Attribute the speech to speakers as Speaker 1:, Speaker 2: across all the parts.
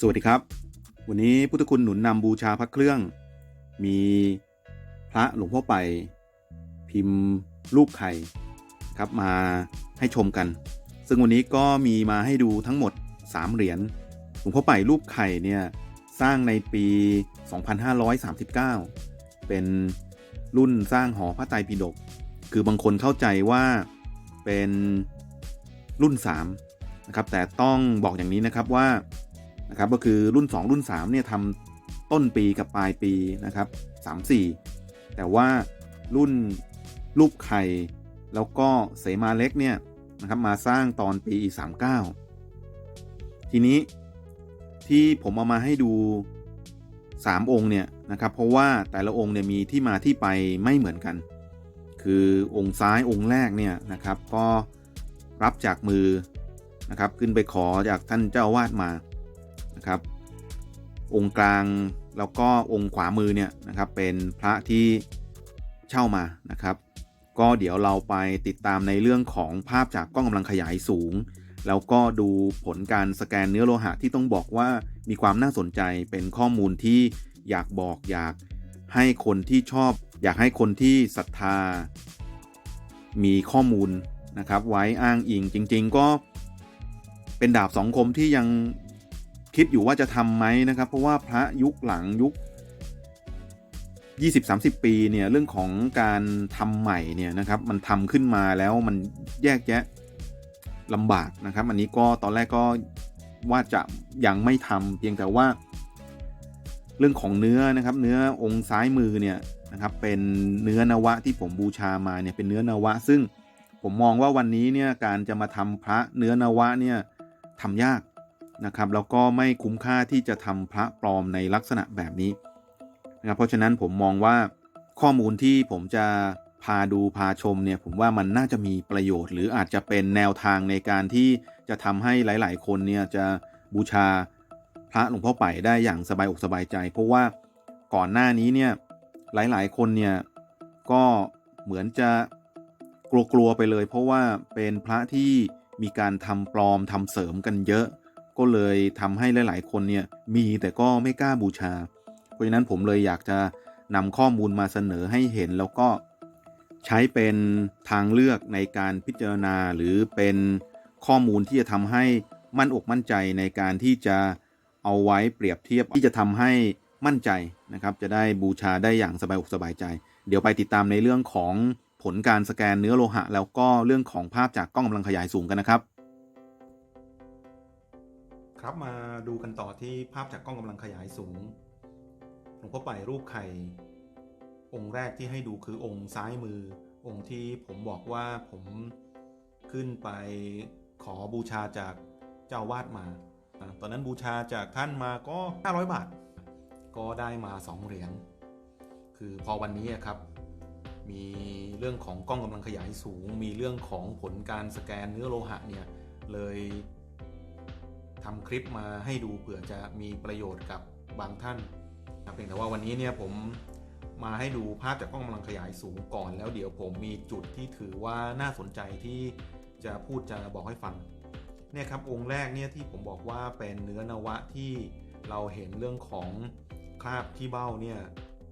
Speaker 1: สวัสดีครับ วันนี้พุทธคุณหนุนนำบูชาพระเครื่อง มีพระหลวงพ่อไป พิมพ์รูปไข่ครับมาให้ชมกัน ซึ่งวันนี้ก็มีมาให้ดูทั้งหมด 3 เหรียญหลวงพ่อไปรูปไข่เนี่ยสร้างในปี 2539 เป็นรุ่นสร้างหอพระไตรปิฎกคือบางคนเข้าใจว่าเป็นรุ่น3นะครับแต่ต้องบอกอย่างนี้นะครับว่า นะครับก็คือรุ่น 2 รุ่น3เนี่ยทำต้นปีกับปลายปีนะครับ3 4 แต่ว่ารุ่นรูปไข่ แล้วก็เสมาเล็กเนี่ยนะครับมาสร้างตอนปี 39 ทีนี้ที่ผมเอามาให้ดู 3 องค์เนี่ยนะครับเพราะว่าแต่ละองค์เนี่ยมีที่มาที่ไปไม่เหมือนกัน คือองค์ซ้ายองค์แรกเนี่ยนะครับก็รับจากมือนะครับขึ้นไปขอจากท่านเจ้าอาวาดมา นะครับ องค์กลางแล้วก็องค์ขวามือเนี่ยนะครับเป็นพระที่เช่ามานะครับ ก็เดี๋ยวเราไปติดตามในเรื่องของภาพจากกล้องกำลังขยายสูง แล้วก็ดูผลการสแกนเนื้อโลหะที่ต้องบอกว่ามีความน่าสนใจเป็นข้อมูลที่อยากบอกอยากให้คนที่ชอบ อยากให้คนที่ศรัทธา มีข้อมูลนะครับ ไว้อ้างอิงจริง ๆ ก็เป็นดาบสองคมที่ยัง คิดอยู่ว่าจะทำไหมนะครับ เพราะว่าพระยุคหลังยุค 20-30 ปีเนี่ยเรื่องของการทำใหม่เนี่ยนะครับมันทำขึ้นมาแล้วมันแยกแยะลำบากนะครับ อันนี้ก็ตอนแรกก็ว่าจะยังไม่ทำเพียงแต่ว่า เรื่องของเนื้อนะครับ เนื้อองค์ซ้ายมือเนี่ยนะครับเป็นเนื้อนวะที่ผมบูชามาเนี่ยเป็นเนื้อนวะ ซึ่งผมมองว่าวันนี้เนี่ยการจะมาทำพระเนื้อนวะเนี่ยทำยาก นะครับแล้วก็ไม่คุ้มค่าที่จะทำพระปลอมในลักษณะแบบนี้นะครับเพราะฉะนั้นผมมองว่าข้อมูลที่ผมจะพาดูพาชมเนี่ยผมว่ามันน่าจะมีประโยชน์ หรืออาจจะเป็นแนวทางในการที่จะทำให้หลาย ๆ คนเนี่ยจะบูชาพระหลวงพ่อไปได้อย่างสบายอกสบายใจ เพราะว่าก่อนหน้านี้เนี่ยหลาย ๆ คนเนี่ยก็เหมือนจะกลัว ๆ ไปเลย เพราะว่าเป็นพระที่มีการทำปลอมทำเสริมกันเยอะ ก็เลยทำให้หลาย ๆ คนเนี่ยมีแต่ก็ไม่กล้าบูชา เพราะฉะนั้นผมเลยอยากจะนำข้อมูลมาเสนอให้เห็นแล้วก็ใช้เป็นทางเลือกในการพิจารณาหรือเป็นข้อมูลที่จะทำให้มั่นอกมั่นใจในการที่จะเอาไว้เปรียบเทียบที่จะทำให้มั่นใจนะครับ จะได้บูชาได้อย่างสบายอกสบายใจ เดี๋ยวไปติดตามในเรื่องของผลการสแกนเนื้อโลหะ แล้วก็เรื่องของภาพจากกล้องกำลังขยายสูงกันนะครับ ครับมาดูกันต่อที่ภาพจากกล้องกำลังขยายสูงหลวงพ่อไปรูปไข่ องค์แรกที่ให้ดูคือองค์ซ้ายมือ องค์ที่ผมบอกว่าผมขึ้นไปขอบูชาจากเจ้าวาดมา ตอนนั้นบูชาจากท่านมาก็ 500 บาท ก็ได้มา 2 เหรียญ คือพอวันนี้ครับ มีเรื่องของกล้องกำลังขยายสูง มีเรื่องของผลการสแกนเนื้อโลหะเนี่ยเลย ทำคลิปมาให้ดูเผื่อจะมีประโยชน์กับบางท่านนะเพียงแต่ว่าวันนี้เนี่ยผมมาให้ดูภาพจากกล้องกำลังขยายสูงก่อน แล้วเดี๋ยวผมมีจุดที่ถือว่าน่าสนใจที่จะพูดจะบอกให้ฟังเนี่ยครับองค์แรกเนี่ยที่ผมบอกว่าเป็นเนื้อนวะที่เราเห็นเรื่องของคราบที่เบ้าเนี่ย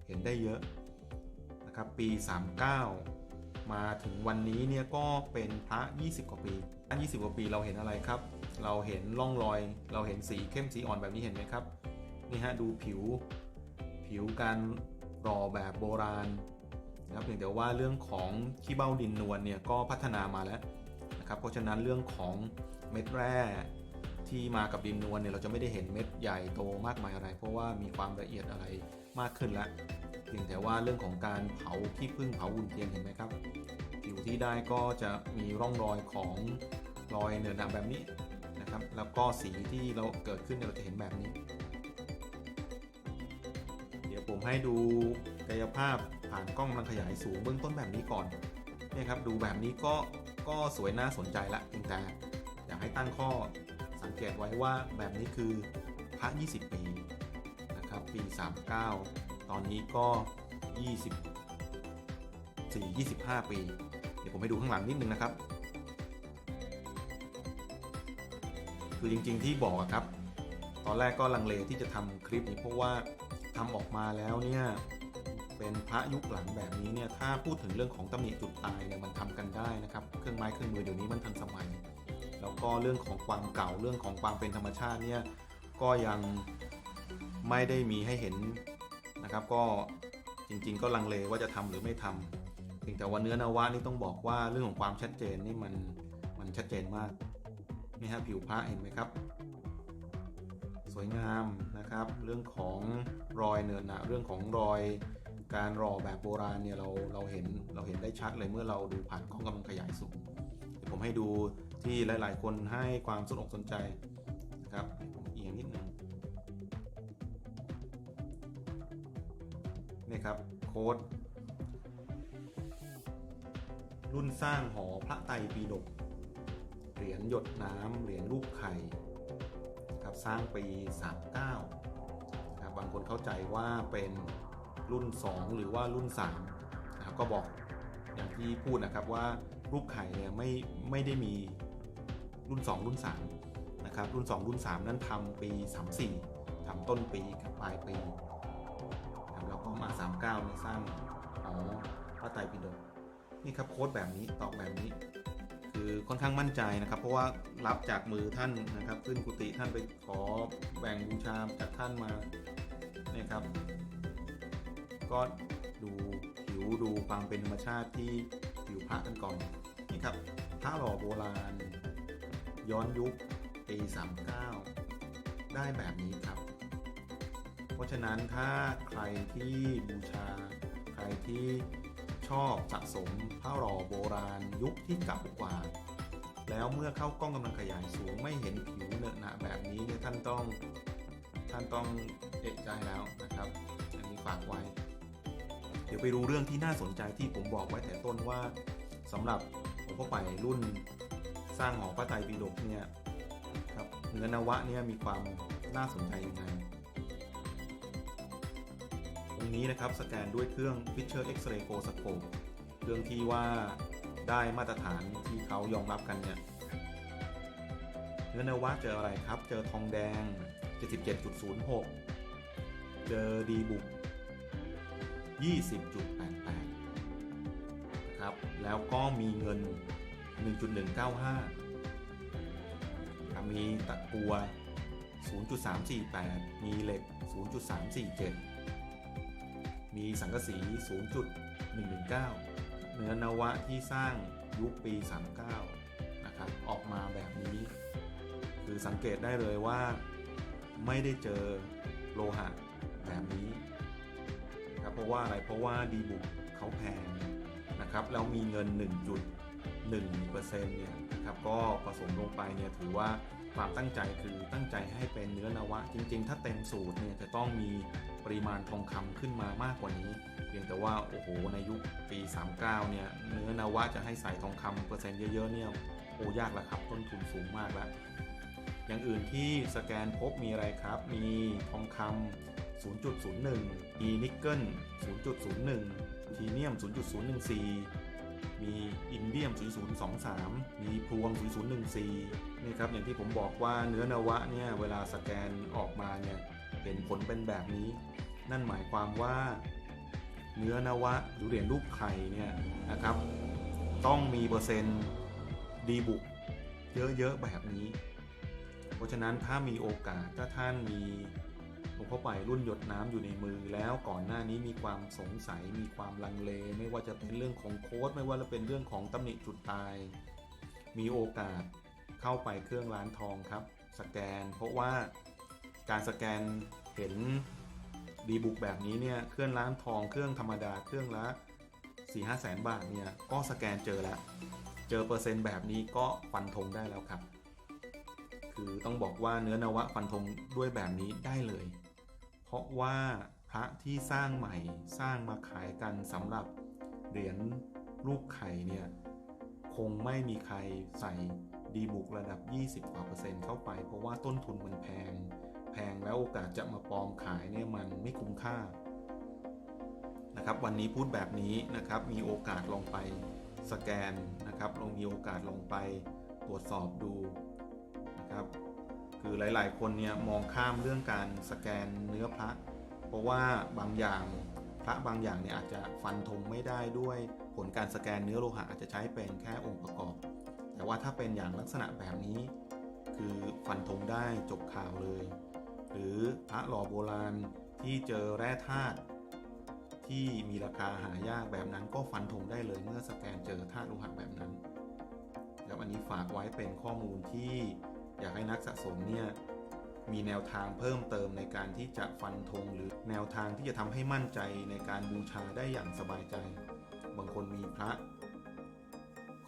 Speaker 1: เห็นได้เยอะนะครับปี 39 มาถึงวันนี้เนี่ยก็เป็นพระ 20 กว่าปี20 กว่าปีเราเห็นอะไรครับ เราเห็นร่องรอย เราเห็นสีเข้มสีอ่อนแบบนี้เห็นไหมครับ
Speaker 2: นี่ฮะดูผิว ผิวการรอแบบโบราณนะครับเพียงแต่ว่าเรื่องของขี้เบ้าดินนวลเนี่ยก็พัฒนามาแล้วนะครับเพราะฉะนั้นเรื่องของเม็ดแร่ที่มากับดินนวลเนี่ยเราจะไม่ได้เห็นเม็ดใหญ่โตมากมายอะไร เพราะว่ามีความละเอียดอะไรมากขึ้นแล้วเพียงแต่ว่าเรื่องของการเผาขี้ผึ้งเผาวุ้นเทียนเห็นไหมครับผิวที่ได้ก็จะมีร่องรอยของรอยเนื้อหนังแบบนี้ นะครับ แล้วก็สีที่เราเกิดขึ้นเราจะเห็นแบบนี้ เดี๋ยวผมให้ดูกายภาพผ่านกล้องกำลังขยายสูงเบื้องต้นแบบนี้ก่อนเนี่ยครับดูแบบนี้ก็ก็สวยน่าสนใจละเพียงแต่อยากให้ตั้งข้อสังเกตไว้ว่าแบบนี้คือพระ 20 ปีนะครับปี 39 ตอนนี้ก็ 24 25 ปี เดี๋ยวผมไปดูข้างหลังนิดนึงนะครับ คือจริงๆที่บอกครับ ตอนแรกก็ลังเลที่จะทำคลิปนี้เพราะว่าทำออกมาแล้วเนี่ยเป็นพระยุคหลังแบบนี้เนี่ยถ้าพูดถึงเรื่องของตำหนิจุดตายเนี่ยมันทำกันได้นะครับ เครื่องไม้เครื่องมือเดี๋ยวนี้มันทันสมัย แล้วก็เรื่องของความเก่าเรื่องของความเป็นธรรมชาติเนี่ยก็ยังไม่ได้มีให้เห็นนะครับ ก็จริง ๆ ก็ลังเลว่าจะทำหรือไม่ทำเพียงแต่ว่าเนื้อนาวะนี่ต้องบอกว่าเรื่องของความชัดเจนนี่มันมันชัดเจนมาก นี่ฮะผิวพระเห็นไหมครับ สวยงามนะครับ เรื่องของรอยเนินหนะเรื่องของรอยการรอแบบโบราณเนี่ยเราเราเห็นเราเห็นได้ชัดเลยเมื่อเราดูผ่านกล้องกำลังขยายสูงเดี๋ยวผมให้ดูที่หลาย ๆ คนให้ความสนอกสนใจนะครับผมเอียงนิดนึงนี่ครับโค้ดรุ่นสร้างหอพระไตรปิฎก เหรียญหยดน้ำเหรียญรูปไข่ครับสร้างปี 39ครับบางคนเข้าใจว่าเป็นรุ่น 2 หรือว่ารุ่น3นะครับก็บอกอย่างที่พูดนะครับว่ารูปไข่เนี่ยไม่ไม่ได้มีรุ่น 2 รุ่น3นะครับรุ่น 2 รุ่น 3 นั้นทำปี 34ทำต้นปีกับปลายปีครับแล้วก็มา 39เนี่ยสร้างหอพระไตรปิฎกนี่ครับโค้ดแบบนี้ตอบแบบนี้ คือค่อนข้างมั่นใจนะครับ เพราะว่ารับจากมือท่านนะครับขึ้นกุฏิท่านไปขอแบ่งบูชาจากท่านมานี่ยครับ ก็ดูผิวดูความเป็นธรรมชาติที่ผิวพระกันก่อนนี่ครับพระหล่อโบราณ ย้อนยุคปี39 ได้แบบนี้ครับ เพราะฉะนั้นถ้าใครที่บูชาใครที่ ชอบสะสมผ้าหล่อโบราณยุคที่เก่ากว่า แล้วเมื่อเข้ากล้องกำลังขยายสูงไม่เห็นผิวเนอะหนะแบบนี้เนี่ยท่านต้องท่านต้องเอกใจแล้วนะครับ อันนี้ฝากไว้ เดี๋ยวไปดูเรื่องที่น่าสนใจที่ผมบอกไว้แต่ต้นว่าสำหรับหลวงพ่อไปรุ่นสร้างหอพระไตรปิฎกเนี่ยครับเนื้อนวะเนี่ยมีความน่าสนใจยังไง รงนี้นะครับสแกนด้วยเครื่อง Fisher X-ray Go Scope เครื่องที่ว่าได้มาตรฐานที่เขายอมรับกันเนี่ยเนื้อนวะเจออะไรครับ เจอทองแดง 77.06 เจอดีบุก 20.88นะครับแล้วก็มีเงิน 1.195 มีตะกัว 0.348 มีเหล็ก 0.347 มีสังกะสี 0.119 เนื้อนวะที่สร้างยุคปี 39 นะครับ ออกมาแบบนี้ คือสังเกตได้เลยว่าไม่ได้เจอโลหะแบบนี้นะครับเพราะว่าอะไรเพราะว่าดีบุกเขาแพงนะครับแล้วมีเงิน 1.1%เนี่ยนะครับก็ผสมลงไปเนี่ยถือว่าความตั้งใจคือตั้งใจให้เป็นเนื้อนวะ จริง ๆ ถ้าเต็มสูตรเนี่ยจะต้องมี ปริมาณทองคำขึ้นมามากกว่านี้ เพียงแต่ว่าโอ้โหในยุคปี 39 เนี่ยเนื้อนวะจะให้ใส่ทองคำเปอร์เซ็นต์เยอะๆเนี่ยโอ้ยากละครับต้นทุนสูงมากแล้วอย่างอื่นที่สแกนพบมีอะไรครับ มีทองคำ0.01 มีนิกเกิล 0.01 ทีเนียม 0.014 มีอินเดียม 0023 มีพวง0014 นี่ครับ อย่างที่ผมบอกว่าเนื้อนวะเนี่ย เวลาสแกนออกมาเนี่ย เห็นผลเป็นแบบนี้ นั่นหมายความว่า เนื้อนวะหรือเหรียญรูปไข่เนี่ยนะครับ ต้องมีเปอร์เซ็นต์ดีบุกเยอะๆแบบนี้ เพราะฉะนั้นถ้ามีโอกาสถ้าท่านมีหลวงพ่อไปรุ่นหยดน้ำอยู่ในมือแล้วก่อนหน้านี้มีความสงสัยมีความลังเล ไม่ว่าจะเป็นเรื่องของโค้ดไม่ว่าจะเป็นเรื่องของตำหนิจุดตาย มีโอกาสเข้าไปเครื่องร้านทองครับ สแกน เพราะว่า การสแกนเห็นดีบุกแบบนี้เนี่ยเครื่องร้านทองเครื่องธรรมดาเครื่องละ4 5แสนบาทเนี่ยก็สแกนเจอแล้ว เจอเปอร์เซ็นต์แบบนี้ก็ฟันธงได้แล้วครับ คือต้องบอกว่าเนื้อนวะฟันธงด้วยแบบนี้ได้เลย เพราะว่าพระที่สร้างใหม่สร้างมาขายกันสำหรับเหรียญรูปไข่เนี่ยคงไม่มีใครใส่ดีบุกระดับ 20กว่าเปอร์เซ็นต์เข้าไป เพราะว่าต้นทุนมันแพง แพงแล้วโอกาสจะมาปลอมขายเนี่ยมันไม่คุ้มค่านะครับวันนี้พูดแบบนี้นะครับมีโอกาสลองไปสแกนนะครับลองมีโอกาสลองไปตรวจสอบดูนะครับคือหลายๆ คนเนี่ยมองข้ามเรื่องการสแกนเนื้อพระ เพราะว่าบางอย่างพระบางอย่างเนี่ยอาจจะฟันธงไม่ได้ด้วยผลการสแกนเนื้อโลหะอาจจะใช้เป็นแค่องค์ประกอบ แต่ว่าถ้าเป็นอย่างลักษณะแบบนี้ คือฟันธงได้จบข่าวเลย หรือพระหล่อโบราณที่เจอแร่ธาตุที่มีราคาหายากแบบนั้นก็ฟันธงได้เลยเมื่อสแกนเจอธาตุโลหะแบบนั้น แล้วอันนี้ฝากไว้เป็นข้อมูลที่อยากให้นักสะสมเนี่ยมีแนวทางเพิ่มเติมในการที่จะฟันธงหรือแนวทางที่จะทำให้มั่นใจในการบูชาได้อย่างสบายใจ บางคนมีพระ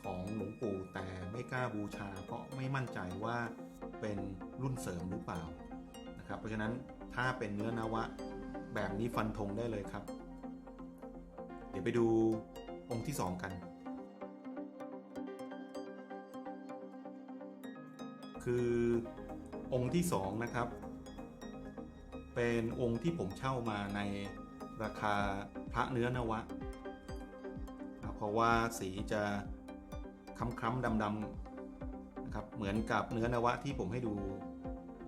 Speaker 2: ของหลวงปู่แต่ไม่กล้าบูชาเพราะไม่มั่นใจว่าเป็นรุ่นเสริมหรือเปล่า นะครับเพราะฉะนั้นถ้าเป็นเนื้อนวะแบบนี้ฟันธงได้เลยครับ เดี๋ยวไปดูองค์ที่ 2 กัน คือองค์ที่ 2 นะครับ เป็นองค์ที่ผมเช่ามาในราคาพระเนื้อนวะ เพราะว่าสีจะคล้ำๆดำๆนะครับเหมือนกับเนื้อนวะที่ผมให้ดู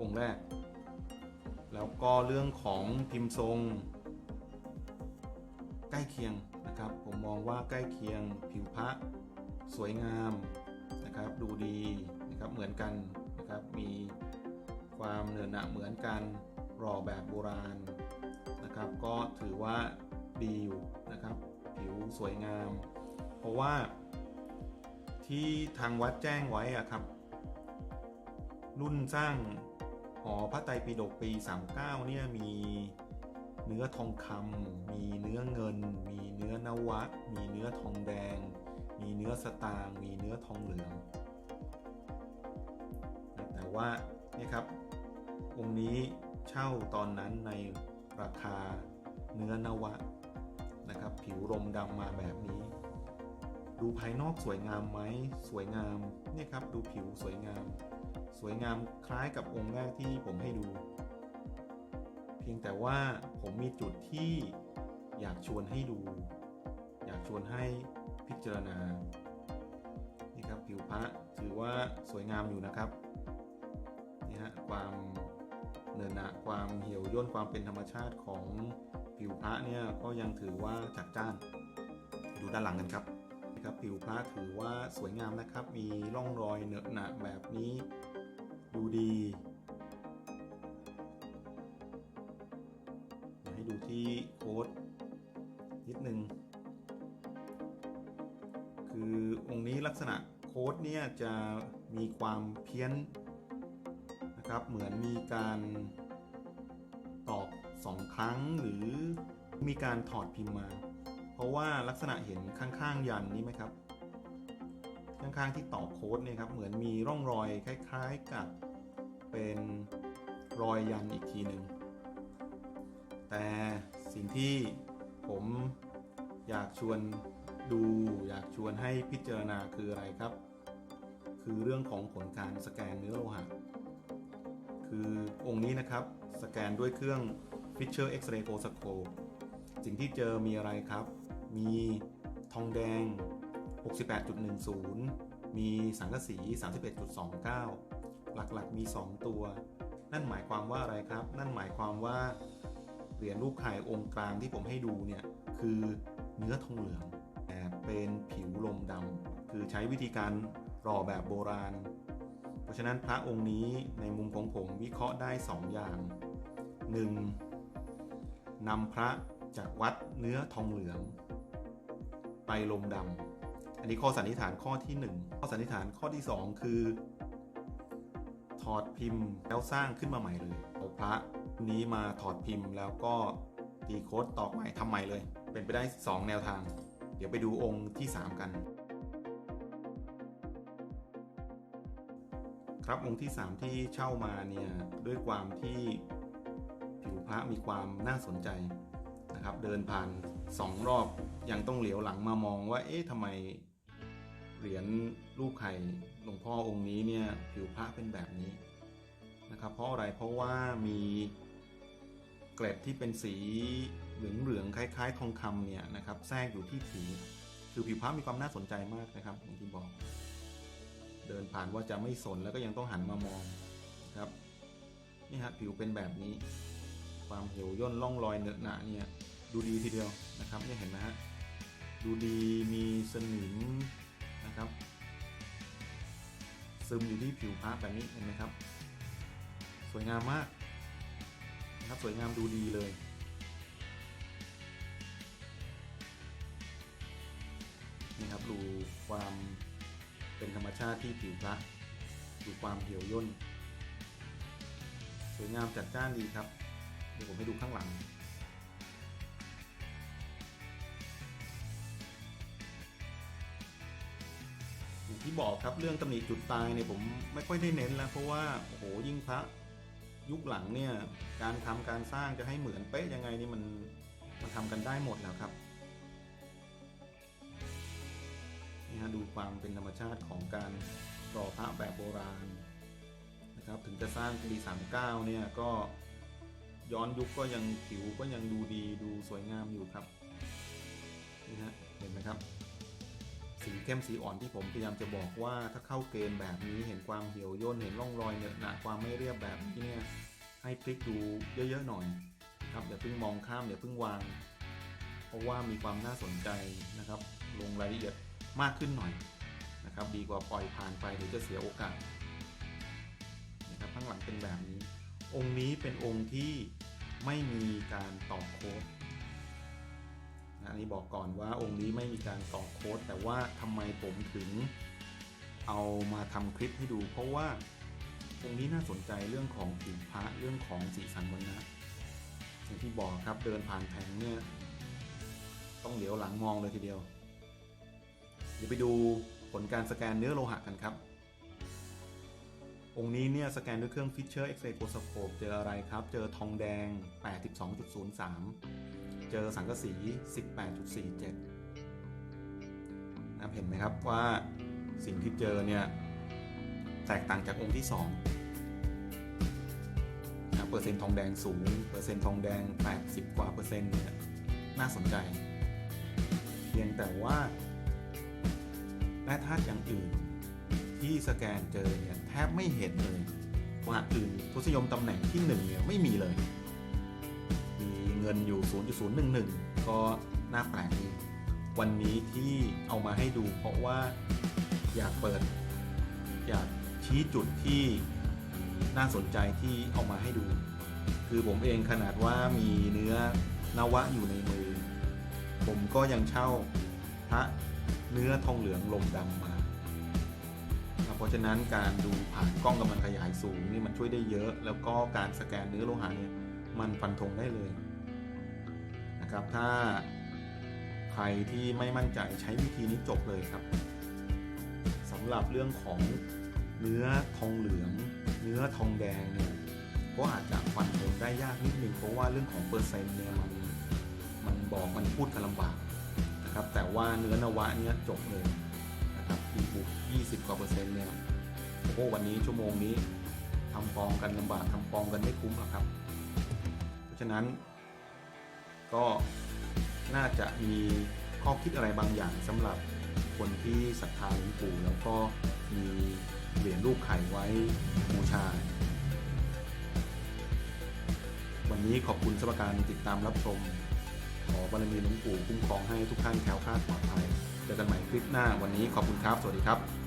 Speaker 2: องค์แรก แล้วก็เรื่องของพิมพ์ทรง ใกล้เคียงนะครับ ผมมองว่าใกล้เคียง ผิวพระสวยงามนะครับ ดูดีนะครับเหมือนกันนะครับ มีความเนือหนะเหมือนกันรอแบบโบราณนะครับ ก็ถือว่าดีอยู่นะครับ ผิวสวยงาม เพราะว่าที่ทางวัดแจ้งไว้อะครับ รุ่นสร้าง อพระไตรปิฎกปี 39เนี่ยมีเนื้อทองคำมีเนื้อเงิน มีเนื้อนวะ มีเนื้อทองแดง มีเนื้อสตางมีเนื้อทองเหลือง แต่ว่านี่ครับองค์นี้เช่าตอนนั้นในราคาเนื้อนวะนะครับผิวรมดำมาแบบนี้ ดูภายนอกสวยงามไหมสวยงามเนี่ยครับดูผิวสวยงาม สวยงามคล้ายกับองค์แรกที่ผมให้ดู เพียงแต่ว่าผมมีจุดที่อยากชวนให้ดู อยากชวนให้พิจารณา นี่ครับผิวพระถือว่าสวยงามอยู่นะครับ นี่ฮะความเนินหนะความเหี่ยวย่นความเป็นธรรมชาติของผิวพระเนี่ยก็ยังถือว่าจัดจ้าน ดูด้านหลังกันครับนี่ครับผิวพระถือว่าสวยงามนะครับ มีร่องรอยเนอะหนะแบบนี้ ดูดีเดี๋ยวให้ดูที่โค้ดนิดนึง คือองค์นี้ลักษณะโค้ดเนี่ยจะมีความเพี้ยนนะครับ เหมือนมีการตอกสองครั้งหรือมีการถอดพิมพ์มา เพราะว่าลักษณะเห็นข้างๆยันนี้ไหมครับ ข้างๆที่ต่อโค้ดเนี่ยครับเหมือนมีร่องรอยคล้ายๆกับเป็นรอยยันอีกทีหนึ่งแต่สิ่งที่ผมอยากชวนดูอยากชวนให้พิจารณาคืออะไรครับ คือเรื่องของผลการสแกนเนื้อโลหะคือองค์นี้นะครับสแกนด้วยเครื่อง Fisher X-ray p o s c o p e สิ่งที่เจอมีอะไรครับ มีทองแดง 68.10 มีสังกะสี 31.29 หลักๆมี 2 ตัว นั่นหมายความว่าอะไรครับ นั่นหมายความว่า เหรียญรูปไข่องค์กลางที่ผมให้ดูเนี่ย คือเนื้อทองเหลืองแต่เป็นผิวลมดำคือใช้วิธีการรอแบบโบราณ เพราะฉะนั้นพระองค์นี้ในมุมของผมวิเคราะห์ได้ 2 อย่าง 1. นำพระจากวัดเนื้อทองเหลือง ไปลมดำ อันนี้ข้อสันนิษฐานข้อที่ 1 ข้อสันนิษฐานข้อที่ 2 คือ ถอดพิมพ์แล้วสร้างขึ้นมาใหม่เลยเอาพระนี้มาถอดพิมพ์แล้วก็ตีโค้ดตอกใหม่ทำใหม่เลย เป็นไปได้ 2 แนวทาง เดี๋ยวไปดูองค์ที่ 3 กัน ครับองค์ที่ 3 ที่เช่ามาเนี่ยด้วยความที่ผิวพระมีความน่าสนใจนะครับเดินผ่าน 2 รอบยังต้องเหลียวหลังมามองว่าเอ๊ะทำไม เหรียญรูปไข่หลวงพ่อองค์นี้เนี่ยผิวพระเป็นแบบนี้นะครับเพราะอะไรเพราะว่ามีเกล็ดที่เป็นสีเหลืองๆคล้าย ๆ ทองคำเนี่ยนะครับแทรกอยู่ที่ผิวคือผิวพระมีความน่าสนใจมากนะครับอย่างที่บอก เดินผ่านว่าจะไม่สนแล้วก็ยังต้องหันมามองครับนี่ฮะผิวเป็นแบบนี้ ความเหี่ยวย่นร่องรอยเหนอะหนะเนี่ยดูดีทีเดียวนะครับเนี่ยเห็นไหมฮะดูดีมีสนิม นะครับ ซึมอยู่ที่ผิวพระแบบนี้เห็นไหมครับ สวยงามมากนะครับสวยงามดูดีเลยนี่ครับดูความเป็นธรรมชาติที่ผิวพระดูความเหี่ยวย่น สวยงามจัดจ้านดีครับ เดี๋ยวผมให้ดูข้างหลัง ที่บอกครับเรื่องตำหนิจุดตายเนี่ยผมไม่ค่อยได้เน้นแล้ว เพราะว่าโอ้โหยิ่งพระยุคหลังเนี่ยการทำการสร้างจะให้เหมือนเป๊ะยังไงนี่มันมันทำกันได้หมดแล้วครับนี่ฮะดูความเป็นธรรมชาติของการรอพระแบบโบราณนะครับ ถึงจะสร้างปี39เนี่ยก็ย้อนยุคก็ยังผิวก็ยังดูดีดูสวยงามอยู่ครับนี่ฮะเห็นไหมครับ สีเข้มสีอ่อนที่ผมพยายามจะบอกว่าถ้าเข้าเกณฑ์แบบนี้เห็นความเหี่ยวย่นเห็นร่องรอยเหนอะหนะความไม่เรียบแบบนี้เนี่ยให้พลิกดูเยอะๆหน่อยครับอย่าเพิ่งมองข้ามอย่าเพิ่งวาง เพราะว่ามีความน่าสนใจนะครับ ลงรายละเอียดมากขึ้นหน่อยนะครับ ดีกว่าปล่อยผ่านไปเดี๋ยวจะเสียโอกาสนะครับข้างหลังเป็นแบบนี้ องค์นี้เป็นองค์ที่ไม่มีการต่อโค้ด อันนี้บอกก่อนว่าองค์นี้ไม่มีการต่อโค้ด แต่ว่าทำไมผมถึงเอามาทำคลิปให้ดู เพราะว่าองค์นี้น่าสนใจเรื่องของผิวพระเรื่องของสีสันวันนะอย่างที่บอกครับเดินผ่านแผงเนี่ยต้องเหลียวหลังมองเลยทีเดียว เดี๋ยวไปดูผลการสแกนเนื้อโลหะกันครับ องค์นี้เนี่ยสแกนด้วยเครื่อง Fisher X-ray Microscope เจออะไรครับ เจอทองแดง 82.03 เจอสังกะสี 18.47นะเห็นไหมครับว่าสิ่งที่เจอเนี่ยแตกต่างจากองค์ที่2นะเปอร์เซ็นต์ทองแดงสูง เปอร์เซ็นต์ทองแดง 80 กว่าเปอร์เซ็นต์เนี่ยน่าสนใจ เพียงแต่ว่าแร่ธาตุอย่างอื่นที่สแกนเจอเนี่ยแทบไม่เห็นเลยว่าอื่นทศนิยมตำแหน่งที่1เนี่ยไม่มีเลย งินอยู่ 0.011 ก็น่าแปลกดี วันนี้ที่เอามาให้ดูเพราะว่าอยากเปิด อยากชี้จุดที่น่าสนใจที่เอามาให้ดู คือผมเองขนาดว่ามีเนื้อนวะอยู่ในมือ ผมก็ยังเช่าพระเนื้อทองเหลืองลมดำมาเพราะฉะนั้นการดูผ่านกล้องกำลังขยายสูงนี่มันช่วยได้เยอะ แล้วก็การสแกนเนื้อโลหะเนี่ยมันฟันธงได้เลย นะครับ ถ้าใครที่ไม่มั่นใจใช้วิธีนี้จบเลยครับสำหรับเรื่องของเนื้อทองเหลือง เนื้อทองแดงเนี่ยก็อาจจะฟันธงได้ยากนิดนึงเพราะว่าเรื่องของเปอร์เซ็นต์เนี่ยมันมันบอกมันพูดกันลำบากนะครับแต่ว่าเนื้อนวะเนี่ยจบเลยนะครับอีบุก20 กว่าเปอร์เซ็นต์เนี่ยโอ้โหวันนี้ชั่วโมงนี้ทำฟองกันลำบากทำฟองกันไม่คุ้มหรอกครับ เพราะฉะนั้น ก็น่าจะมีข้อคิดอะไรบางอย่างสำหรับคนที่ศรัทธาหลวงปู่แล้วก็มีเหรียญรูปไข่ไว้บูชา วันนี้ขอบคุณสำหรับการติดตามรับชม ขอบารมีหลวงปู่คุ้มครองให้ทุกท่านแคล้วคลาดปลอดภัยเจอกันใหม่คลิปหน้าวันนี้ขอบคุณครับ สวัสดีครับ